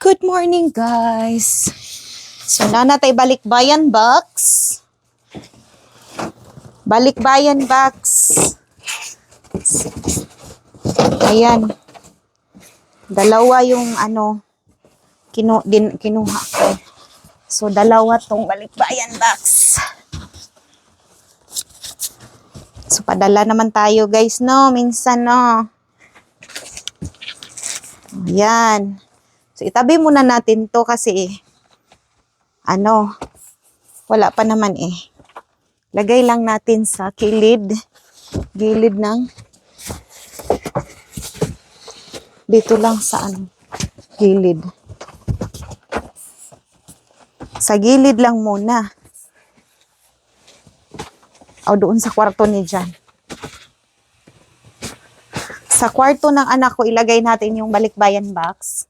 Good morning, guys. So, na natay balikbayan box. Balikbayan box. Ayan. Dalawa yung ano, kinu din, kinuha ko. So, dalawa tong balikbayan box. So, padala naman tayo, guys, no? Minsan, no? Ayan. So, itabi muna natin to kasi, ano, wala pa naman eh. Lagay lang natin sa kilid, gilid ng, dito lang sa ano, gilid. Sa gilid lang muna. O doon sa kwarto ni Jan. Sa kwarto ng anak ko, ilagay natin yung balikbayan box.